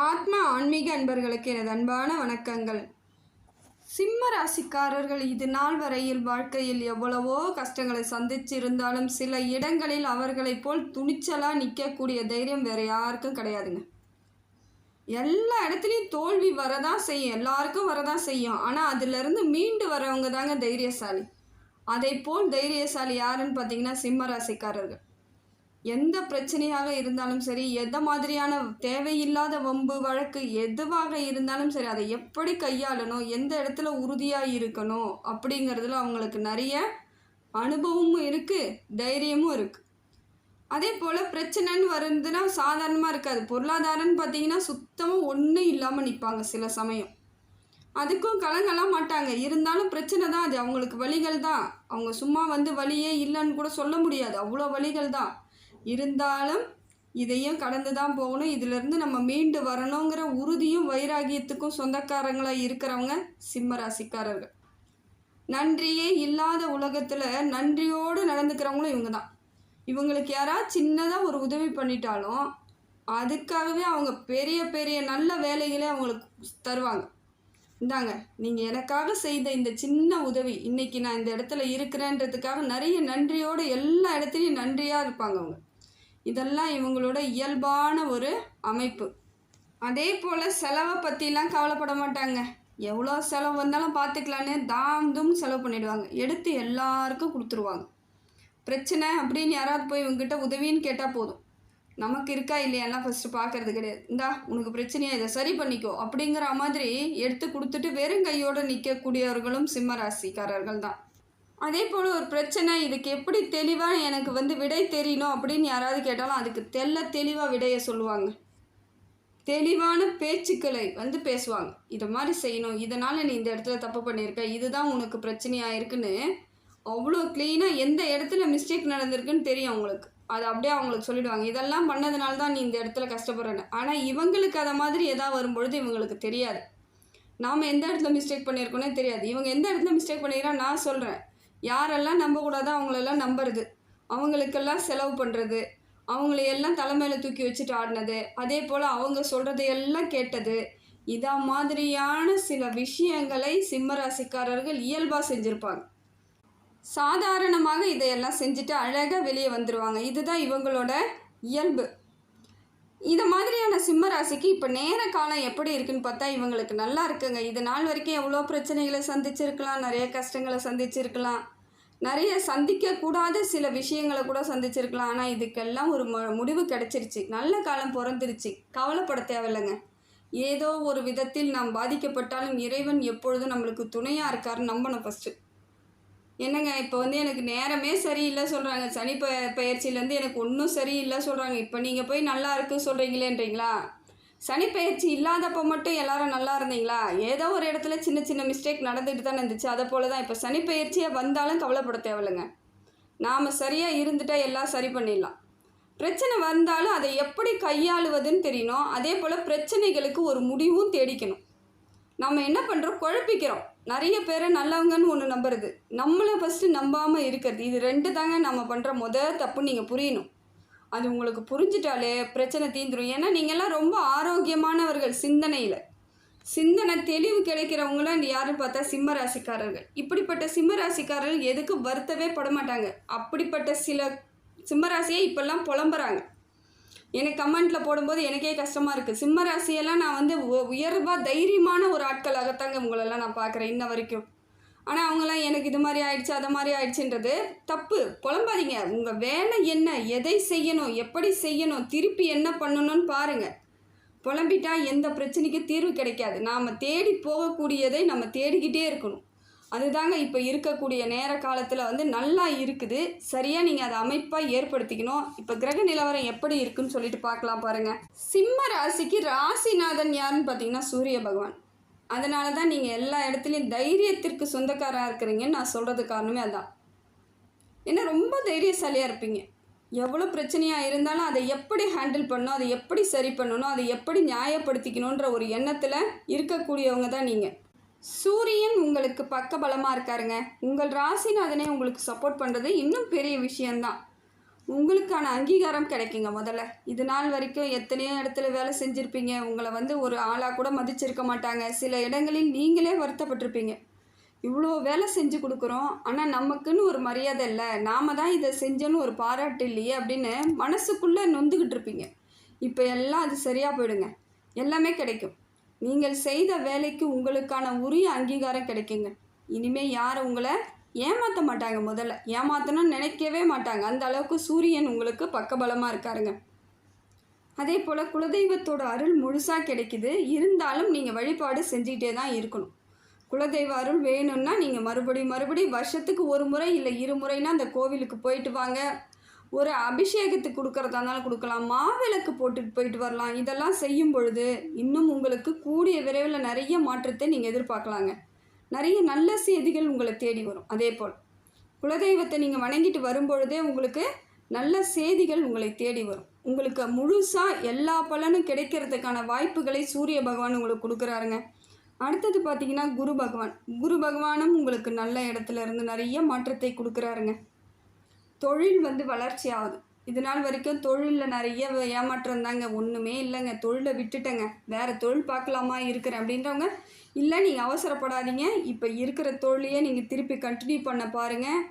ஆத்மா ஆன்மீக அன்பர்களுக்கு எனது அன்பான வணக்கங்கள். சிம்ம ராசிக்காரர்கள் இது நாள் வரையில் வாழ்க்கையில் எவ்வளவோ கஷ்டங்களை சந்திச்சிருந்தாலும் சில இடங்களில் அவர்களைப் போல் துணிச்சலாக நிற்கக்கூடிய தைரியம் வேறு யாருக்கும் கிடையாதுங்க. எல்லா இடத்துலையும் தோல்வி வரதான் செய்யும். எல்லாருக்கும் வரதான் செய்யும். ஆனால் அதிலிருந்து மீண்டு வரவங்க தாங்க தைரியசாலி. அதை போல் தைரியசாலி யாருன்னு பார்த்தீங்கன்னா சிம்ம ராசிக்காரர்கள். எந்த பிரச்சனையாக இருந்தாலும் சரி எந்த மாதிரியான தேவையில்லாத வம்பு வழக்கு எதுவாக இருந்தாலும் சரி அதை எப்படி கையாளணும் எந்த இடத்துல உறுதியாக இருக்கணும் அப்படிங்கிறதுல அவங்களுக்கு நிறைய அனுபவமும் இருக்குது தைரியமும் இருக்குது அதே போல் பிரச்சனைன்னு வருதுன்னா சாதாரணமாக இருக்காது. பொருளாதாரம்னு பார்த்தீங்கன்னா சுத்தமாக ஒன்றும் இல்லாமல் நிற்பாங்க சில சமயம். அதுக்கும் கலங்கலாம் மாட்டாங்க. இருந்தாலும் பிரச்சனை தான் அது. அவங்களுக்கு வழிகள் தான். அவங்க சும்மா வந்து வழியே இல்லைன்னு கூட சொல்ல முடியாது. அவ்வளோ வழிகள் தான். இருந்தாலும் இதையும் கடந்து தான் போகணும். இதிலிருந்து நம்ம மீண்டு வரணுங்கிற உறுதியும் வைராகியத்துக்கும் சொந்தக்காரங்களாக இருக்கிறவங்க சிம்ம ராசிக்காரர்கள். நன்றியே இல்லாத உலகத்தில் நன்றியோடு நடந்துக்கிறவங்களும் இவங்க தான் இவங்களுக்கு யாராவது சின்னதாக ஒரு உதவி பண்ணிட்டாலும் அதுக்காகவே அவங்க பெரிய பெரிய நல்ல வேலைகளே அவங்களுக்கு தருவாங்க. இந்தாங்க நீங்கள் எனக்காக செய்த இந்த சின்ன உதவி இன்னைக்கு நான் இந்த இடத்துல இருக்கிறேன்றதுக்காக நிறைய நன்றியோடு எல்லா இடத்துலையும் நன்றியாக இருப்பாங்க அவங்க. இதெல்லாம் இவங்களோட இயல்பான ஒரு அமைப்பு. அதே போல் செலவை பற்றிலாம் கவலைப்பட மாட்டாங்க. எவ்வளோ செலவு வந்தாலும் பார்த்துக்கலான்னு தாம் செலவு பண்ணிடுவாங்க. எடுத்து எல்லாருக்கும் கொடுத்துருவாங்க. பிரச்சனை அப்படின்னு யாராவது போய் இவங்ககிட்ட உதவின்னு கேட்டால் போதும். நமக்கு இருக்கா இல்லையாலாம் ஃபஸ்ட்டு பார்க்கறது கிடையாது. இந்தா உனக்கு பிரச்சனையாக இதை சரி பண்ணிக்கோ அப்படிங்கிற மாதிரி எடுத்து கொடுத்துட்டு வெறும் கையோடு நிற்கக்கூடியவர்களும் சிம்ம ராசிக்காரர்கள் தான். அதே போல் ஒரு பிரச்சனை இதுக்கு எப்படி தெளிவாக எனக்கு வந்து விடை தெரியணும் அப்படின்னு யாராவது கேட்டாலும் அதுக்கு தெல்ல தெளிவாக விடையை சொல்லுவாங்க. தெளிவான பேச்சுக்களை வந்து பேசுவாங்க. இதை மாதிரி செய்யணும். இதனால் நீ இந்த இடத்துல தப்பு பண்ணியிருக்க இதுதான் உனக்கு பிரச்சனையாக இருக்குன்னு அவ்வளோ க்ளீனாக எந்த இடத்துல மிஸ்டேக் நடந்திருக்குன்னு தெரியும் அவங்களுக்கு. அது அப்படியே அவங்களுக்கு சொல்லிடுவாங்க. இதெல்லாம் பண்ணதுனால தான் நீ இந்த இடத்துல கஷ்டப்படுறேன்னு. ஆனால் இவங்களுக்கு அதை மாதிரி எதாவது வரும்பொழுது இவங்களுக்கு தெரியாது. நாம் எந்த இடத்துல மிஸ்டேக் பண்ணியிருக்கோனே தெரியாது. இவங்க எந்த இடத்துல மிஸ்டேக் பண்ணிக்கிறா நான் சொல்கிறேன் யாரெல்லாம் நம்பக்கூடாதோ அவங்களெல்லாம் நம்புறது. அவங்களுக்கெல்லாம் செலவு பண்ணுறது அவங்களையெல்லாம் தலைமையில் தூக்கி வச்சுட்டு ஆடினது. அதே போல் அவங்க சொல்கிறதையெல்லாம் கேட்டது. இதா மாதிரியான சில விஷயங்களை சிம்மராசிக்காரர்கள் இயல்பாக செஞ்சுருப்பாங்க. சாதாரணமாக இதையெல்லாம் செஞ்சுட்டு அழகாக வெளியே வந்துடுவாங்க இதுதான் இவங்களோட இயல்பு. இது மாதிரியான சிம்ம ராசிக்கு இப்போ நேர காலம் எப்படி இருக்குன்னு பார்த்தா இவங்களுக்கு நல்லா இருக்குங்க. இது நாள் வரைக்கும் எவ்வளோ பிரச்சனைகளை சந்திச்சிருக்கலாம். நிறைய கஷ்டங்களை சந்திச்சிருக்கலாம். நிறைய சந்திக்கக்கூடாத சில விஷயங்களை கூட சந்திச்சிருக்கலாம். ஆனால் இதுக்கெல்லாம் ஒரு மு முடிவு கிடச்சிருச்சு. நல்ல காலம் பிறந்துருச்சு. கவலைப்பட தேவையில்லைங்க. ஏதோ ஒரு விதத்தில் நாம் பாதிக்கப்பட்டாலும் இறைவன் எப்பொழுதும் நம்மளுக்கு துணையாக இருக்காருன்னு நம்பணும் ஃபஸ்ட்டு என்னங்க இப்போ வந்து எனக்கு நேரமே சரியில்லை சொல்கிறாங்க சனி ப பயிற்சியிலேருந்து எனக்கு ஒன்றும் சரியில்லை சொல்கிறாங்க இப்போ நீங்கள் போய் நல்லா இருக்கு சொல்கிறீங்களேன்றீங்களா சனிப்பெயர்ச்சி இல்லாதப்போ மட்டும் எல்லாரும் நல்லா இருந்தீங்களா? ஏதோ ஒரு இடத்துல சின்ன சின்ன மிஸ்டேக் நடந்துட்டு தானே இருந்துச்சு. அதை போல தான் இப்போ சனி வந்தாலும் கவலைப்பட தேவையில்லைங்க. நாம் சரியாக இருந்துட்டால் எல்லாம் சரி பண்ணிடலாம். பிரச்சனை வந்தாலும் அதை எப்படி கையாளுவதுன்னு தெரியணும். அதே போல் பிரச்சனைகளுக்கு ஒரு முடிவும் தேடிக்கணும். நம்ம என்ன பண்ணுறோம் குழப்பிக்கிறோம். நிறைய பேரை நல்லவங்கன்னு ஒன்று நம்புறது. நம்மளை ஃபஸ்ட்டு நம்பாமல் இருக்கிறது. இது ரெண்டு தாங்க நம்ம பண்ணுற முத தப்பு நீங்கள் புரியணும். அது உங்களுக்கு புரிஞ்சிட்டாலே பிரச்சனை தீந்துடும் ஏன்னா நீங்கள்லாம் ரொம்ப ஆரோக்கியமானவர்கள் சிந்தனையில். சிந்தனை தெளிவு கிடைக்கிறவங்களாம் யாருன்னு பார்த்தா சிம்ம ராசிக்காரர்கள் இப்படிப்பட்ட சிம்ம ராசிக்காரர்கள் எதுக்கு வருத்தவே பட மாட்டாங்க. அப்படிப்பட்ட சில சிம்மராசியை இப்போல்லாம் புலம்புறாங்க. எனக்கு கமெண்ட்டில் போடும்போது எனக்கே கஷ்டமாக இருக்குது சிம்ம ராசியெல்லாம் நான் வந்து உயர்வாக தைரியமான ஒரு ஆட்களாகத்தாங்க உங்களெல்லாம் நான் பார்க்குறேன் இன்ன வரைக்கும். ஆனால் அவங்களாம் எனக்கு இது மாதிரி ஆயிடுச்சு அதை மாதிரி ஆயிடுச்சுன்றது தப்பு. புலம்பாதீங்க. உங்கள் வேலை என்ன எதை செய்யணும் எப்படி செய்யணும் திருப்பி என்ன பண்ணணும்னு பாருங்கள் புலம்பிட்டா எந்த பிரச்சனைக்கும் தீர்வு கிடைக்காது. நாம் தேடி போகக்கூடியதை நம்ம தேடிக்கிட்டே இருக்கணும். அதுதாங்க இப்போ இருக்கக்கூடிய நேர காலத்தில் வந்து நல்லா இருக்குது. சரியாக நீங்கள் அதை அமைப்பாக ஏற்படுத்திக்கணும். இப்போ கிரக நிலவரம் எப்படி இருக்குன்னு சொல்லிட்டு பார்க்கலாம் பாருங்கள் சிம்ம ராசிக்கு ராசிநாதன் யாருன்னு பார்த்தீங்கன்னா சூரிய பகவான். அதனால தான் நீங்கள் எல்லா இடத்துலையும் தைரியத்திற்கு சொந்தக்காராக இருக்கிறீங்கன்னு நான் சொல்கிறது காரணமே அதான். ஏன்னா ரொம்ப தைரியசாலியாக இருப்பீங்க. எவ்வளோ பிரச்சனையாக இருந்தாலும் அதை எப்படி ஹேண்டில் பண்ணணும் அதை எப்படி சரி பண்ணணும் அதை எப்படி நியாயப்படுத்திக்கணுன்ற ஒரு எண்ணத்தில் இருக்கக்கூடியவங்க தான் நீங்கள் சூரியன் உங்களுக்கு பக்க பலமாக இருக்காருங்க. உங்கள் ராசிநாதனே உங்களுக்கு சப்போர்ட் பண்ணுறது இன்னும் பெரிய விஷயந்தான் உங்களுக்கான அங்கீகாரம் கிடைக்குங்க முதல்ல. இது நாள் வரைக்கும் எத்தனையோ இடத்துல வேலை செஞ்சுருப்பீங்க. உங்களை வந்து ஒரு ஆளாக கூட மதிச்சிருக்க மாட்டாங்க. சில இடங்களில் நீங்களே வருத்தப்பட்டிருப்பீங்க. இவ்வளோ வேலை செஞ்சு கொடுக்குறோம். ஆனால் நமக்குன்னு ஒரு மரியாதை இல்லை. நாம தான் இதை செஞ்சோன்னு ஒரு பாராட்டு இல்லையே அப்படின்னு மனசுக்குள்ளே நொந்துக்கிட்டு இருப்பீங்க. இப்போ எல்லாம் அது சரியாக போயிடுங்க. எல்லாமே கிடைக்கும். நீங்கள் செய்த வேலைக்கு உங்களுக்கான உரிய அங்கீகாரம் கிடைக்குங்க. இனிமேல் யார் உங்களை ஏமாற்ற மாட்டாங்க முதல்ல. ஏமாற்றணும்னு நினைக்கவே மாட்டாங்க. அந்த அளவுக்கு சூரியன் உங்களுக்கு பக்கபலமாக இருக்காருங்க. அதே போல் குலதெய்வத்தோட அருள் முழுசாக கிடைக்குது. இருந்தாலும் நீங்கள் வழிபாடு செஞ்சுக்கிட்டே தான் இருக்கணும். குலதெய்வ அருள் வேணும்னா நீங்கள் மறுபடியும் மறுபடியும் வருஷத்துக்கு ஒரு முறை இல்லை இரு முறைனா அந்த கோவிலுக்கு போயிட்டு வாங்க. ஒரு அபிஷேகத்துக்கு கொடுக்கறதா இருந்தாலும் கொடுக்கலாம். மாவிளக்கு போட்டுட்டு போயிட்டு வரலாம். இதெல்லாம் செய்யும் பொழுது இன்னும் உங்களுக்கு கூடிய விரைவில் நிறைய மாற்றத்தை நீங்கள் எதிர்பார்க்கலாங்க. நிறைய நல்ல செய்திகள் உங்களை தேடி வரும். அதே போல் குலதெய்வத்தை நீங்கள் வணங்கிட்டு வரும்பொழுதே உங்களுக்கு நல்ல செய்திகள் உங்களை தேடி வரும். உங்களுக்கு முழுசாக எல்லா பலனும் கிடைக்கிறதுக்கான வாய்ப்புகளை சூரிய பகவான் உங்களுக்கு கொடுக்குறாருங்க. அடுத்தது பார்த்தீங்கன்னா குரு பகவான். குரு பகவானும் உங்களுக்கு நல்ல இடத்துல இருந்து நிறைய மாற்றத்தை கொடுக்குறாருங்க. தொழில் வந்து வளர்ச்சி ஆகுது. இது நாள் வரைக்கும் தொழிலில் நிறைய ஏமாற்றம் தாங்க. ஒன்றுமே இல்லைங்க. தொழிலை விட்டுட்டேங்க. வேறு தொழில் பார்க்கலாமா இருக்கிறேன் அப்படின்றவங்க இல்லை நீங்கள் அவசரப்படாதீங்க. இப்போ இருக்கிற தொழிலையே நீங்கள் திருப்பி கண்டினியூ பண்ண பாருங்கள்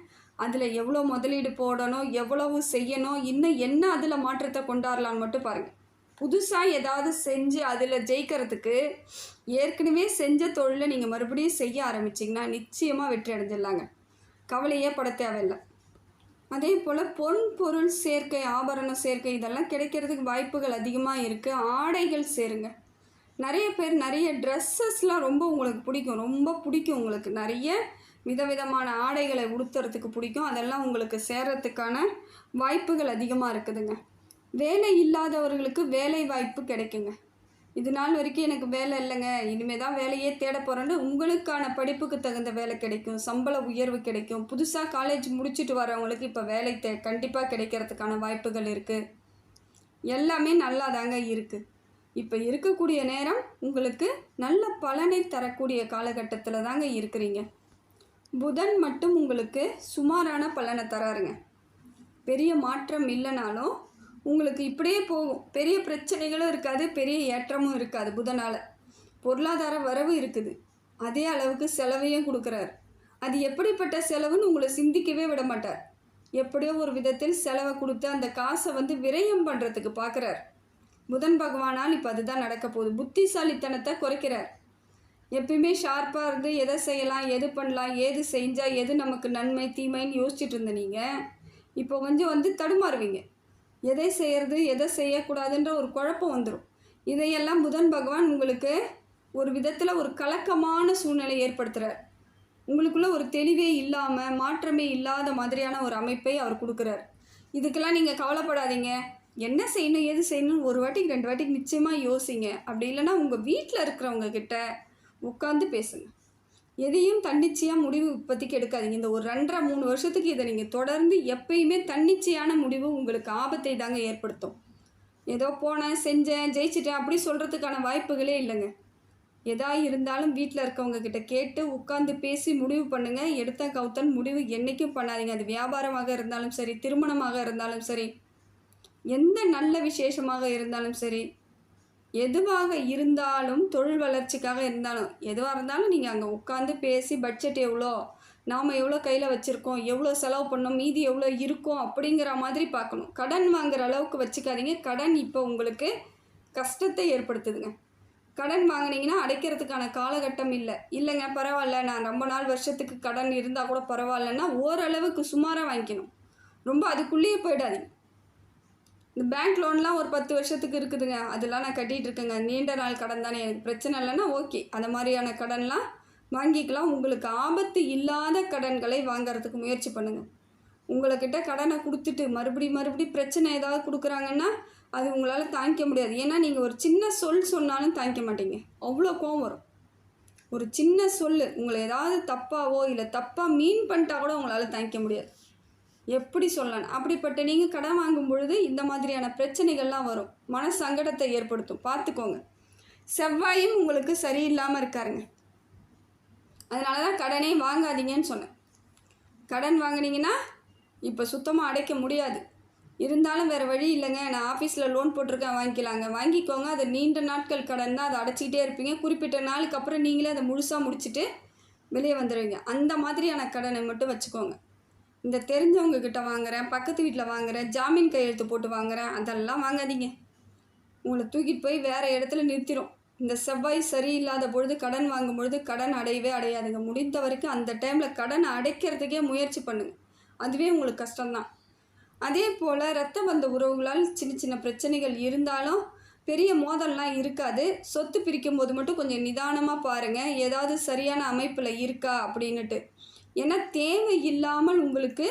அதில் எவ்வளோ முதலீடு போடணும் எவ்வளவு செய்யணும் இன்னும் என்ன அதில் மாற்றத்தை கொண்டாடலான்னு மட்டும் பாருங்கள் புதுசாக ஏதாவது செஞ்சு அதில் ஜெயிக்கிறதுக்கு ஏற்கனவே செஞ்ச தொழிலை நீங்கள் மறுபடியும் செய்ய ஆரம்பிச்சிங்கன்னா நிச்சயமாக வெற்றி அடைஞ்சிடலாங்க. கவலையே பட தேவையில்லை. அதே போல் பொன் பொருள் சேர்க்கை ஆபரண சேர்க்கை இதெல்லாம் கிடைக்கிறதுக்கு வாய்ப்புகள் அதிகமாக இருக்குது ஆடைகள் சேருங்க. நிறைய பேர் நிறைய ட்ரெஸ்ஸஸ்லாம் ரொம்ப உங்களுக்கு பிடிக்கும். ரொம்ப பிடிக்கும் உங்களுக்கு. நிறைய விதவிதமான ஆடைகளை உடுத்துறதுக்கு பிடிக்கும். அதெல்லாம் உங்களுக்கு சேர்றதுக்கான வாய்ப்புகள் அதிகமாக இருக்குதுங்க. வேலை இல்லாதவர்களுக்கு வேலை வாய்ப்பு கிடைக்குங்க. இது நாள் வரைக்கும் எனக்கு வேலை இல்லைங்க. இனிமே தான் வேலையே தேட போகிறேன்னு உங்களுக்கான படிப்புக்கு தகுந்த வேலை கிடைக்கும். சம்பள உயர்வு கிடைக்கும். புதுசாக காலேஜ் முடிச்சுட்டு வரவங்களுக்கு இப்போ வேலை தே கண்டிப்பாக கிடைக்கிறதுக்கான வாய்ப்புகள் இருக்குது எல்லாமே நல்லா தாங்க இருக்குது இப்போ இருக்கக்கூடிய நேரம் உங்களுக்கு நல்ல பலனை தரக்கூடிய காலகட்டத்தில் தாங்க இருக்கிறீங்க. புதன் மட்டும் உங்களுக்கு சுமாரான பலனை தராருங்க. பெரிய மாற்றம் இல்லைனாலும் உங்களுக்கு இப்படியே போகும். பெரிய பிரச்சனைகளும் இருக்காது பெரிய ஏற்றமும் இருக்காது புதனால். பொருளாதார வரவு இருக்குது. அதே அளவுக்கு செலவையும் கொடுக்குறாரு. அது எப்படிப்பட்ட செலவுன்னு உங்களை சிந்திக்கவே விட மாட்டார். எப்படியோ ஒரு விதத்தில் செலவை கொடுத்து அந்த காசை வந்து விரயம் பண்ணுறதுக்கு பார்க்குறாரு புதன் பகவானால் இப்போ அதுதான் நடக்க போகுது. புத்திசாலித்தனத்தை குறைக்கிறார். எப்பயுமே ஷார்ப்பாக இருந்து எதை செய்யலாம் எது பண்ணலாம் ஏது செஞ்சால் எது நமக்கு நன்மை தீமைன்னு யோசிச்சுட்டு இருந்த நீங்கள் இப்போ கொஞ்சம் வந்து தடுமாறுவீங்க. எதை செய்கிறது எதை செய்யக்கூடாதுன்ற ஒரு குழப்பம் வந்துடும் இதையெல்லாம் புதன் பகவான் உங்களுக்கு ஒரு விதத்தில் ஒரு கலக்கமான சூழ்நிலை ஏற்படுத்துகிறார் உங்களுக்குள்ளே ஒரு தெளிவே இல்லாமல் மாற்றமே இல்லாத மாதிரியான ஒரு அமைப்பை அவர் கொடுக்குறார். இதுக்கெல்லாம் நீங்கள் கவலைப்படாதீங்க. என்ன செய்யணும் எது செய்யணும்னு ஒரு வாட்டிக்கு ரெண்டு வாட்டிக்கு நிச்சயமாக யோசிங்க. அப்படி இல்லைன்னா உங்கள் வீட்டில் இருக்கிறவங்க கிட்ட உட்காந்து பேசுங்க. எதையும் தன்னிச்சையாக முடிவு இப்போதைக்கு எடுக்காதீங்க. இந்த ஒரு ரெண்டரை மூணு வருஷத்துக்கு இதை நீங்கள் தொடர்ந்து எப்பயுமே தன்னிச்சையான முடிவு உங்களுக்கு ஆபத்தை தாங்க ஏற்படுத்தும். ஏதோ போனேன் செஞ்சேன் ஜெயிச்சிட்டேன் அப்படி சொல்கிறதுக்கான வாய்ப்புகளே இல்லைங்க. எதா இருந்தாலும் வீட்டில் இருக்கவங்க கிட்ட கேட்டு உட்காந்து பேசி முடிவு பண்ணுங்கள் எடுத்த கவுத்தன் முடிவு என்றைக்கும் பண்ணாதீங்க. அது வியாபாரமாக இருந்தாலும் சரி திருமணமாக இருந்தாலும் சரி எந்த நல்ல விசேஷமாக இருந்தாலும் சரி எதுவாக இருந்தாலும் தொழில் வளர்ச்சிக்காக இருந்தாலும் எதுவாக இருந்தாலும் நீங்கள் அங்கே உட்காந்து பேசி பட்ஜெட் எவ்வளோ நாம் எவ்வளோ கையில் வச்சுருக்கோம் எவ்வளோ செலவு பண்ணோம் மீதி எவ்வளோ இருக்கும் அப்படிங்கிற மாதிரி பார்க்கணும். கடன் வாங்குற அளவுக்கு வச்சுக்காதீங்க. கடன் இப்போ உங்களுக்கு கஷ்டத்தை ஏற்படுத்துதுங்க. கடன் வாங்கினீங்கன்னா அடைக்கிறதுக்கான காலகட்டம் இல்லை. இல்லைங்க பரவாயில்ல நான் ரொம்ப நாள் வருஷத்துக்கு கடன் இருந்தால் கூட பரவாயில்லன்னா ஓரளவுக்கு சுமாராக வாங்கிக்கணும். ரொம்ப அதுக்குள்ளேயே போயிடாதீங்க. இந்த பேங்க் லோன்லாம் ஒரு பத்து வருஷத்துக்கு இருக்குதுங்க. அதெல்லாம் நான் கட்டிகிட்டு இருக்கேங்க. நீண்ட நாள் கடன் தானே. எனக்கு பிரச்சனை இல்லைன்னா ஓகே. அந்த மாதிரியான கடன்லாம் வாங்கிக்கலாம். உங்களுக்கு ஆபத்து இல்லாத கடன்களை வாங்குறதுக்கு முயற்சி பண்ணுங்கள் உங்கள்கிட்ட கடனை கொடுத்துட்டு மறுபடி மறுபடி பிரச்சனை ஏதாவது கொடுக்குறாங்கன்னா அது உங்களால் தாங்கிக்க முடியாது. ஏன்னா நீங்கள் ஒரு சின்ன சொல் சொன்னாலும் தாங்கிக்க மாட்டீங்க. அவ்வளோ கோவம் வரும். ஒரு சின்ன சொல் உங்களை ஏதாவது தப்பாவோ இல்லை தப்பாக மீன் பண்ணிட்டா கூட உங்களால் தாங்கிக்க முடியாது. எப்படி சொல்லலாம் அப்படிப்பட்ட நீங்கள் கடன் வாங்கும் பொழுது இந்த மாதிரியான பிரச்சனைகள்லாம் வரும். மன சங்கடத்தை ஏற்படுத்தும். பார்த்துக்கோங்க. செவ்வாயும் உங்களுக்கு சரியில்லாமல் இருக்காருங்க. அதனால தான் கடனே வாங்காதீங்கன்னு சொன்னேன். கடன் வாங்கினீங்கன்னா இப்போ சுத்தமாக அடைக்க முடியாது. இருந்தாலும் வேறு வழி இல்லைங்க. நான் ஆஃபீஸில் லோன் போட்டிருக்கேன் வாங்கிக்கலாங்க. வாங்கிக்கோங்க. அது நீண்ட நாட்கள் கடன் தான் அதை அடைச்சிக்கிட்டே இருப்பீங்க. குறிப்பிட்ட நாளுக்கு அப்புறம் நீங்களே அதை முழுசாக முடிச்சுட்டு வெளியே வந்துடுவீங்க அந்த மாதிரியான கடனை மட்டும் வச்சுக்கோங்க. இந்த தெரிஞ்சவங்க கிட்ட வாங்குறேன் பக்கத்து வீட்டில் வாங்குறேன் ஜாமீன் கையெழுத்து போட்டு வாங்குறேன் அதெல்லாம் வாங்காதீங்க. உங்களை தூக்கிட்டு போய் வேறு இடத்துல நிறுத்திடும் இந்த செவ்வாய் சரியில்லாத பொழுது கடன் வாங்கும் பொழுது கடன் அடையவே அடையாதுங்க. முடிந்த வரைக்கும் அந்த டைமில் கடன் அடைக்கிறதுக்கே முயற்சி பண்ணுங்க. அதுவே உங்களுக்கு கஷ்டம்தான். அதே போல் ரத்தம் வந்த உறவுகளால் சின்ன சின்ன பிரச்சனைகள் இருந்தாலும் பெரிய மோதல்லாம் இருக்காது. சொத்து பிரிக்கும் போது மட்டும் கொஞ்சம் நிதானமாக பாருங்கள் ஏதாவது சரியான அமைப்பில் இருக்கா அப்படின்னுட்டு. ஏன்னா தேவையில்லாமல் உங்களுக்கு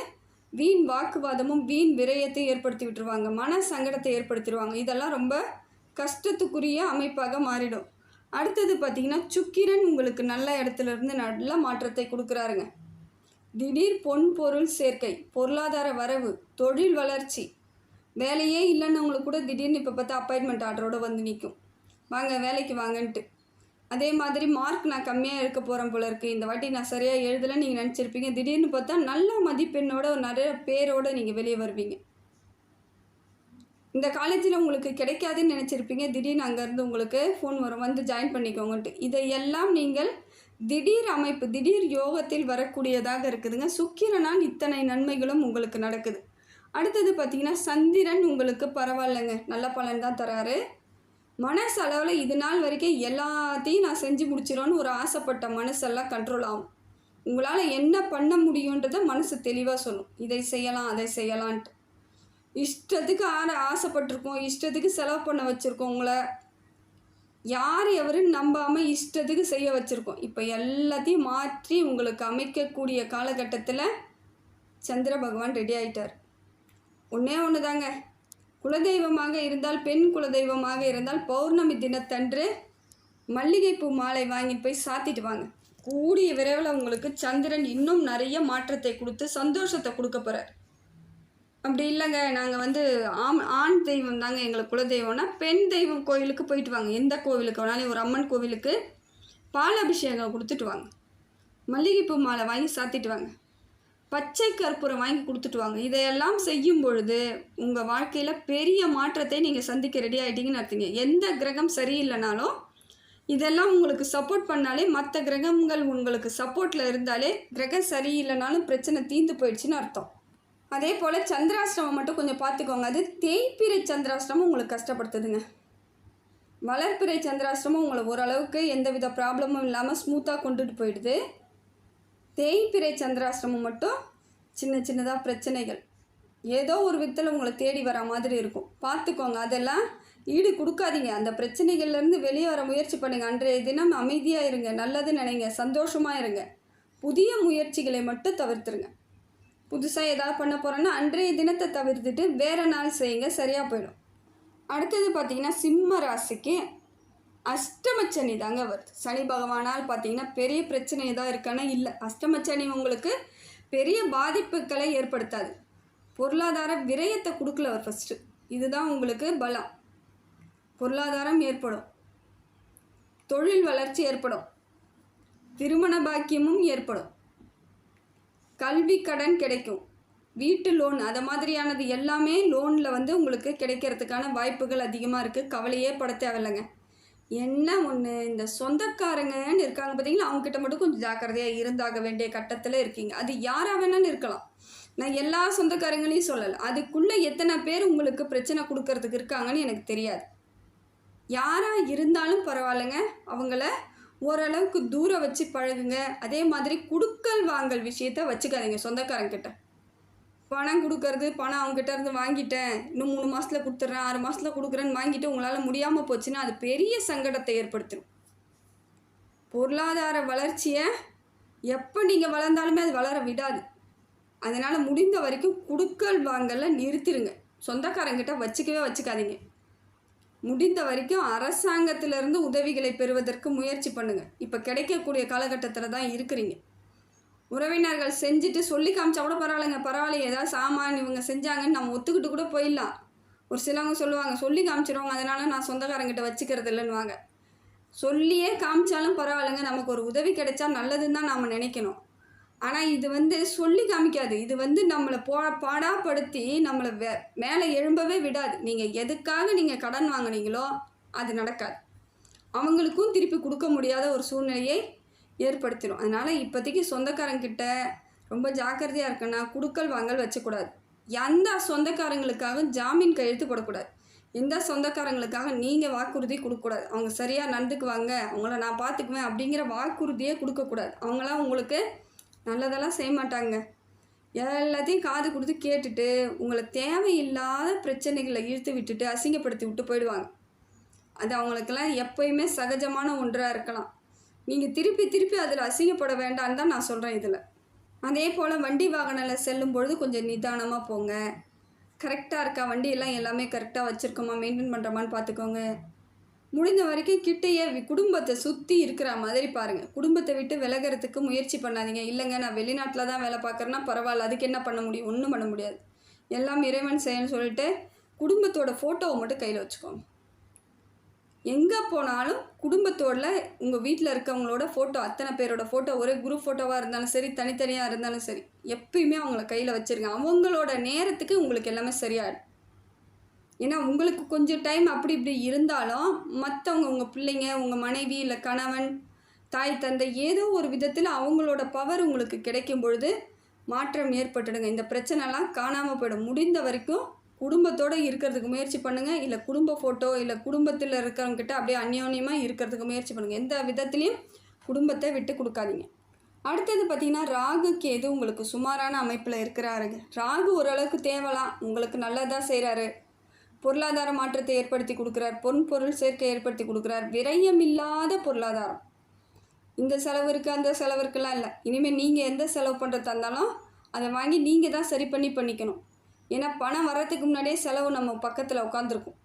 வீண் வாக்குவாதமும் வீண் விரயத்தை ஏற்படுத்தி விட்டுருவாங்க மன சங்கடத்தை ஏற்படுத்திடுவாங்க இதெல்லாம் ரொம்ப கஷ்டத்துக்குரிய அமைப்பாக மாறிடும். அடுத்தது பார்த்திங்கன்னா சுக்கிரன் உங்களுக்கு நல்ல இடத்துல இருந்து நல்ல மாற்றத்தை கொடுக்குறாருங்க. திடீர் பொன் பொருள் சேர்க்கை பொருளாதார வரவு தொழில் வளர்ச்சி. வேலையே இல்லைன்னவங்களுக்கு கூட திடீர்னு இப்போ பார்த்தா அப்பாயின்மெண்ட் ஆர்டரோடு வந்து நிற்கும் வாங்க வேலைக்கு வாங்கன்ட்டு. அதே மாதிரி மார்க் நான் கம்மியாக இருக்க போகிறேன் போல இருக்குது இந்த வாட்டி நான் சரியாக எழுதலை நீங்கள் நினச்சிருப்பீங்க. திடீர்னு பார்த்தா நல்ல மதிப்பெண்ணோட ஒரு நிறைய பேரோட நீங்கள் வெளியே வருவீங்க. இந்த காலேஜில் உங்களுக்கு கிடைக்காதுன்னு நினச்சிருப்பீங்க. திடீர்னு அங்கேருந்து உங்களுக்கு ஃபோன் வரும். வந்து ஜாயின் பண்ணிக்கோங்கன்ட்டு. இதையெல்லாம் நீங்கள் திடீர் அமைப்பு திடீர் யோகத்தில் வரக்கூடியதாக இருக்குதுங்க. சுக்கிரனால் இத்தனை நன்மைகளும் உங்களுக்கு நடக்குது. அடுத்தது பார்த்திங்கன்னா சந்திரன் உங்களுக்கு பரவாயில்லைங்க. நல்ல பலன் தான் தராரு. மனசளவில் இது நாள் வரைக்கும் எல்லாத்தையும் நான் செஞ்சு முடிச்சிடோன்னு ஒரு ஆசைப்பட்ட மனசெல்லாம் கண்ட்ரோல் ஆகும். உங்களால் என்ன பண்ண முடியுன்றதை மனசு தெளிவாக சொல்லும். இதை செய்யலாம் அதை செய்யலான்ட்டு. இஷ்டத்துக்கு ஆற ஆசைப்பட்டிருக்கோம் இஷ்டத்துக்கு செலவு பண்ண வச்சுருக்கோம் உங்களை. யார் எவருன்னு நம்பாமல் இஷ்டத்துக்கு செய்ய வச்சுருக்கோம். இப்போ எல்லாத்தையும் மாற்றி உங்களுக்கு அமைக்கக்கூடிய காலகட்டத்தில் சந்திர பகவான் ரெடி ஆகிட்டார் ஒன்றே ஒன்று தாங்க குலதெய்வமாக இருந்தால் பெண் குலதெய்வமாக இருந்தால் பௌர்ணமி தினத்தன்று மல்லிகைப்பூ மாலை வாங்கிட்டு போய் சாத்திட்டு வாங்க. கூடிய விரைவில் உங்களுக்கு சந்திரன் இன்னும் நிறைய மாற்றத்தை கொடுத்து சந்தோஷத்தை கொடுக்க போகிறார் அப்படி இல்லைங்க நாங்கள் வந்து ஆம் ஆண் தெய்வம் தாங்க எங்களுக்கு குலதெய்வம்னா பெண் தெய்வம் கோயிலுக்கு போயிட்டு வாங்க. எந்த கோவிலுக்கு வேணாலும் ஒரு அம்மன் கோவிலுக்கு பால் அபிஷேகம் கொடுத்துட்டு வாங்க. மல்லிகைப்பூ மாலை வாங்கி சாத்திட்டு வாங்க. பச்சை கற்பூரம் வாங்கி கொடுத்துட்டு வாங்க இதையெல்லாம் செய்யும் பொழுது உங்கள் வாழ்க்கையில் பெரிய மாற்றத்தை நீங்கள் சந்திக்க ரெடி ஆகிட்டீங்கன்னு அர்த்தங்க. எந்த கிரகம் சரியில்லைனாலும் இதெல்லாம் உங்களுக்கு சப்போர்ட் பண்ணாலே மற்ற கிரகங்கள் உங்களுக்கு சப்போர்ட்டில் இருந்தாலே கிரகம் சரியில்லைனாலும் பிரச்சனை தீர்ந்து போயிடுச்சுன்னு அர்த்தம். அதே போல் சந்திராஷ்டமம் மட்டும் கொஞ்சம் பார்த்துக்கோங்க. அது தேய்பிரை சந்திராஷ்டமம் உங்களுக்கு கஷ்டப்படுத்துதுங்க. வளர்ப்பிறை சந்திராஷ்டமம் உங்களை ஓரளவுக்கு எந்தவித ப்ராப்ளமும் இல்லாமல் ஸ்மூத்தாக கொண்டுட்டு போயிடுது. தேய்பிறை சந்திராசிரமம் மட்டும் சின்ன சின்னதாக பிரச்சனைகள். ஏதோ ஒரு விதத்தில் உங்களை தேடி வர மாதிரி இருக்கும். பார்த்துக்கோங்க அதெல்லாம் ஈடு கொடுக்காதீங்க. அந்த பிரச்சனைகள்லேருந்து வெளியே வர முயற்சி பண்ணுங்கள் அன்றைய தினம் அமைதியாக இருங்க. நல்லது நினைங்க. சந்தோஷமாக இருங்க. புதிய முயற்சிகளை மட்டும் தவிர்த்துருங்க. புதுசாக ஏதாவது பண்ண போகிறோன்னா அன்றைய தினத்தை தவிர்த்துட்டு வேறு நாள் செய்யுங்க. சரியாக போயிடும். அடுத்தது பார்த்தீங்கன்னா சிம்ம ராசிக்கு அஷ்டமச்சனி தாங்க வருது. சனி பகவானால் பார்த்தீங்கன்னா பெரிய பிரச்சனை ஏதாவது இருக்கானா? இல்லை. அஷ்டமச்சனி உங்களுக்கு பெரிய பாதிப்புகளை ஏற்படுத்தாது. பொருளாதார விரயத்தை கொடுக்கல அவர் ஃபஸ்ட்டு இதுதான் உங்களுக்கு பலம். பொருளாதாரம் ஏற்படும். தொழில் வளர்ச்சி ஏற்படும். திருமண பாக்கியமும் ஏற்படும். கல்வி கடன் கிடைக்கும். வீட்டு லோன் அதை மாதிரியானது எல்லாமே லோனில் வந்து உங்களுக்கு கிடைக்கிறதுக்கான வாய்ப்புகள் அதிகமாக இருக்குது கவலையே பட தேவையில்லைங்க. என்ன ஒன்று இந்த சொந்தக்காரங்கன்னு இருக்காங்க பார்த்தீங்களா அவங்கக்கிட்ட மட்டும் கொஞ்சம் ஜாக்கிரதையாக இருந்தாக வேண்டிய கட்டத்தில் இருக்கீங்க. அது யாராக வேணாலும் இருக்கலாம். நான் எல்லா சொந்தக்காரங்களையும் சொல்லலை. அதுக்குள்ளே எத்தனை பேர் உங்களுக்கு பிரச்சனை கொடுக்கறதுக்கு இருக்காங்கன்னு எனக்கு தெரியாது. யாராக இருந்தாலும் பரவாயில்லைங்க. அவங்கள ஓரளவுக்கு தூரம் வச்சு பழகுங்க. அதே மாதிரி குடுக்கல் வாங்கல் விஷயத்த வச்சுக்காதீங்க சொந்தக்காரங்கிட்ட. பணம் கொடுக்கறது பணம் அவங்ககிட்ட இருந்து வாங்கிட்டேன். இன்னும் மூணு மாதத்தில் கொடுத்துட்றேன் ஆறு மாதத்தில் கொடுக்குறேன்னு வாங்கிட்டு உங்களால் முடியாமல் போச்சுன்னா அது பெரிய சங்கடத்தை ஏற்படுத்தும் பொருளாதார வளர்ச்சியை எப்போ நீங்கள் வளர்ந்தாலுமே அது வளர விடாது. அதனால் முடிந்த வரைக்கும் குடுக்கல் வாங்கலை நிறுத்திடுங்க சொந்தக்காரங்கிட்ட வச்சுக்கவே வச்சுக்காதீங்க. முடிந்த வரைக்கும் அரசாங்கத்திலிருந்து உதவிகளை பெறுவதற்கு முயற்சி பண்ணுங்கள் இப்போ கிடைக்கக்கூடிய காலகட்டத்தில் தான் இருக்கிறீங்க. உறவினர்கள் செஞ்சுட்டு சொல்லி காமிச்சா கூட பரவாயில்லைங்க பரவாயில்ல ஏதாவது சாமான் இவங்க செஞ்சாங்கன்னு நம்ம ஒத்துக்கிட்டு கூட போயிடலாம். ஒரு சிலவங்க சொல்லுவாங்க சொல்லி காமிச்சிடுவாங்க அதனால் நான் சொந்தக்காரங்கிட்ட வச்சுக்கிறது இல்லைன்னுவாங்க சொல்லியே காமிச்சாலும் பரவாயில்லைங்க நமக்கு ஒரு உதவி கிடைச்சா நல்லதுன்னு தான் நாம் நினைக்கணும். ஆனால் இது வந்து சொல்லி காமிக்காது. இது வந்து நம்மளை போ பாடாப்படுத்தி நம்மளை வே மேலே எழும்பவே விடாது. நீங்கள் எதுக்காக நீங்கள் கடன் வாங்குனீங்களோ அது நடக்காது. அவங்களுக்கும் திருப்பி கொடுக்க முடியாத ஒரு சூழ்நிலையை ஏற்படுத்திடும் அதனால் இப்போதைக்கு சொந்தக்காரங்கிட்ட ரொம்ப ஜாக்கிரதையாக இருக்குன்னா குடுக்கல் வாங்கல் வச்சக்கூடாது. எந்த சொந்தக்காரங்களுக்காக ஜாமீன் கையெழுத்து போடக்கூடாது. எந்த சொந்தக்காரங்களுக்காக நீங்கள் வாக்குறுதி கொடுக்கக்கூடாது. அவங்க சரியாக நடந்துக்குவாங்க அவங்கள நான் பார்த்துக்குவேன் அப்படிங்கிற வாக்குறுதியே கொடுக்கக்கூடாது. அவங்களாம் உங்களுக்கு நல்லதெல்லாம் செய்ய மாட்டாங்க. எல்லாத்தையும் காது கொடுத்து கேட்டுட்டு உங்களை தேவையில்லாத பிரச்சனைகளை இழுத்து விட்டுட்டு அசிங்கப்படுத்தி விட்டு போயிடுவாங்க. அது அவங்களுக்கெல்லாம் எப்பயுமே சகஜமான ஒன்றாக இருக்கலாம். நீங்கள் திருப்பி திருப்பி அதில் அசிங்கப்பட வேண்டான்னு தான் நான் சொல்கிறேன் இதில். அதே போல் வண்டி வாகனத்தில் செல்லும் பொழுது கொஞ்சம் நிதானமாக போங்க. கரெக்டாக இருக்கா? வண்டியெல்லாம் எல்லாமே கரெக்டாக வச்சுருக்கோமா? மெயின்டைன் பண்ணுறோமான்னு பார்த்துக்கோங்க முடிந்த வரைக்கும் கிட்டேயே வி- குடும்பத்தை சுற்றி இருக்கிற மாதிரி பாருங்கள் குடும்பத்தை விட்டு விலகிறதுக்கு முயற்சி பண்ணாதீங்க. இல்லைங்க நான் வெளிநாட்டில் தான் வேலை பார்க்குறேன்னா பரவாயில்ல. அதுக்கு என்ன பண்ண முடியும்? ஒன்றும் பண்ண முடியாது. எல்லாம் இறைவன் செய்யன்னு சொல்லிட்டு குடும்பத்தோட ஃபோட்டோவை மட்டும் கையில் வச்சுக்கோங்க. எங்கே போனாலும் குடும்பத்தோட உங்கள் வீட்டில் இருக்கவங்களோட ஃபோட்டோ அத்தனை பேரோட ஃபோட்டோ ஒரே குரூப் ஃபோட்டோவாக இருந்தாலும் சரி தனித்தனியாக இருந்தாலும் சரி எப்பயுமே அவங்கள கையில் வச்சுருங்க. அவங்களோட நேரத்துக்கு உங்களுக்கு எல்லாமே சரியாயிடும். ஏன்னா உங்களுக்கு கொஞ்சம் டைம் அப்படி இப்படி இருந்தாலும் மற்றவங்க உங்கள் பிள்ளைங்க உங்கள் மனைவி இல்லை கணவன் தாய் தந்தை ஏதோ ஒரு விதத்தில் அவங்களோட பவர் உங்களுக்கு கிடைக்கும் பொழுது மாற்றம் ஏற்பட்டுடுங்க. இந்த பிரச்சனைலாம் காணாமல் போயிடும். முடிந்த வரைக்கும் குடும்பத்தோடு இருக்கிறதுக்கு முயற்சி பண்ணுங்கள் இல்லை குடும்ப ஃபோட்டோ இல்லை குடும்பத்தில் இருக்கிறவங்ககிட்ட அப்படியே அந்யோன்யமாக இருக்கிறதுக்கு முயற்சி பண்ணுங்கள் எந்த விதத்துலேயும் குடும்பத்தை விட்டு கொடுக்காதீங்க. அடுத்தது பார்த்தீங்கன்னா ராகு கேது உங்களுக்கு சுமாரான அமைப்பில் இருக்கிறாருங்க. ராகு ஓரளவுக்கு தேவலாம். உங்களுக்கு நல்லதாக செய்கிறாரு பொருளாதார மாற்றத்தை ஏற்படுத்தி கொடுக்குறார். பொன் பொருள் சேர்க்கை ஏற்படுத்தி கொடுக்குறார். விரயமில்லாத பொருளாதாரம். இந்த செலவு இருக்குது அந்த செலவு இருக்குலாம் இல்லை. இனிமேல் நீங்கள் எந்த செலவு பண்ணுறதா இருந்தாலும் அதை வாங்கி நீங்கள் தான் சரி பண்ணி பண்ணிக்கணும். ஏன்னா பணம் வர்றதுக்கு முன்னாடியே செலவு நம்ம பக்கத்தில் உட்காந்துருக்கும்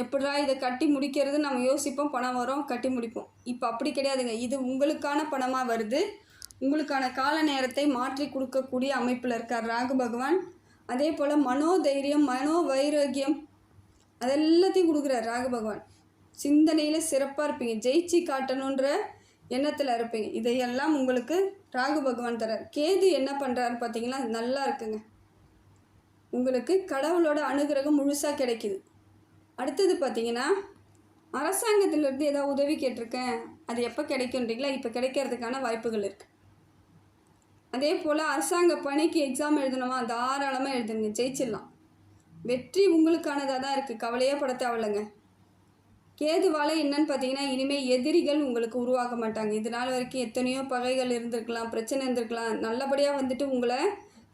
எப்படா இதை கட்டி முடிக்கிறது? நம்ம யோசிப்போம் பணம் வரும் கட்டி முடிப்போம். இப்போ அப்படி கிடையாதுங்க. இது உங்களுக்கான பணமாக வருது. உங்களுக்கான கால நேரத்தை மாற்றி கொடுக்கக்கூடிய அமைப்பில் இருக்கார் ராகு பகவான். அதே போல் மனோதைரியம் மனோ வைராக்கியம் அதெல்லாத்தையும் கொடுக்குறார் ராகு பகவான். சிந்தனையில் சிறப்பாக இருப்பீங்க. ஜெயிச்சு காட்டணுன்ற எண்ணத்தில் இருப்பீங்க. இதையெல்லாம் உங்களுக்கு ராகு பகவான் தரார். கேது என்ன பண்ணுறாரு பார்த்தீங்கன்னா நல்லா இருக்குங்க. உங்களுக்கு கடவுளோட அனுகிரகம் முழுசாக கிடைக்குது. அடுத்தது பார்த்தீங்கன்னா அரசாங்கத்திலேருந்து ஏதாவது உதவி கேட்டிருக்கேன். அது எப்போ கிடைக்குன்றீங்களா? இப்போ கிடைக்கிறதுக்கான வாய்ப்புகள் இருக்குது அதே போல் அரசாங்க பணிக்கு எக்ஸாம் எழுதணுமா? தாராளமாக எழுதுங்க. ஜெயிச்சிடலாம். வெற்றி உங்களுக்கானதாக தான் இருக்குது கவலையே பட தேவையில்லைங்க. கேதுவால் என்னன்னு பார்த்தீங்கன்னா இனிமேல் எதிரிகள் உங்களுக்கு உருவாக்க மாட்டாங்க. இது நாள் வரைக்கும் எத்தனையோ பகைகள் இருந்திருக்கலாம் பிரச்சனை இருந்திருக்கலாம். நல்லபடியாக வந்துட்டு உங்களை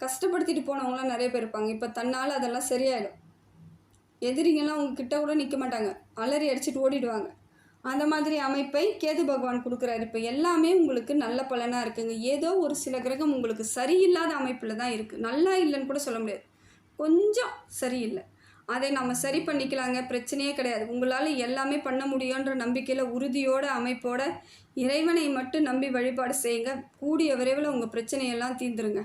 கஷ்டப்படுத்திட்டு போனவங்களாம் நிறைய பேர் இருப்பாங்க. இப்போ தன்னால் அதெல்லாம் சரியாயிடும். எதிரிங்கெல்லாம் உங்ககிட்ட கூட நிற்க மாட்டாங்க. அலறி அடிச்சிட்டு ஓடிடுவாங்க. அந்த மாதிரி அமைப்பை கேது பகவான் கொடுக்குறாரு. இப்போ எல்லாமே உங்களுக்கு நல்ல பலனாக இருக்குங்க. ஏதோ ஒரு சில கிரகம் உங்களுக்கு சரியில்லாத அமைப்பில் தான் இருக்குது நல்லா இல்லைன்னு கூட சொல்ல முடியாது. கொஞ்சம் சரியில்லை. அதை நம்ம சரி பண்ணிக்கலாங்க. பிரச்சனையே கிடையாது. உங்களால் எல்லாமே பண்ண முடியுன்ற நம்பிக்கையில் உறுதியோட அமைப்போட இறைவனை மட்டும் நம்பி வழிபாடு செய்யுங்க. கூடிய விரைவில் உங்கள் பிரச்சனையெல்லாம் தீர்ந்துருங்க.